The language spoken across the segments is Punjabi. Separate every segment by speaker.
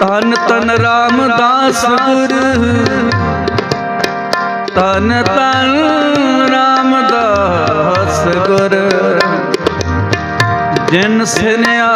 Speaker 1: ਤਨ ਤਨ
Speaker 2: ਰਾਮਦਾਸ ਗੁਰ।
Speaker 1: ਤਨ ਤਨ ਰਾਮਦਾਸ ਗੁਰ।
Speaker 2: ਜਿਨ
Speaker 1: ਸਿਨਿਆ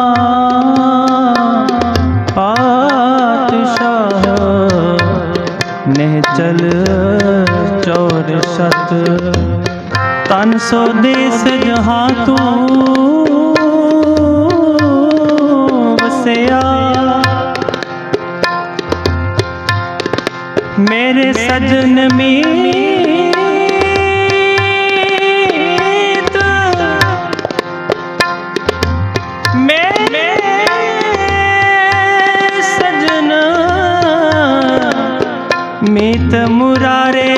Speaker 1: ਸਤ ਤਨ ਸੋ ਦੇਸ ਜਹਾਂ ਤੂੰ ਵਸਿਆ। ਮੇਰੇ ਸਜਨ ਮੀ ਮੇਰੇ ਸਜਨ ਮੀਤ ਮੁਰਾਰੇ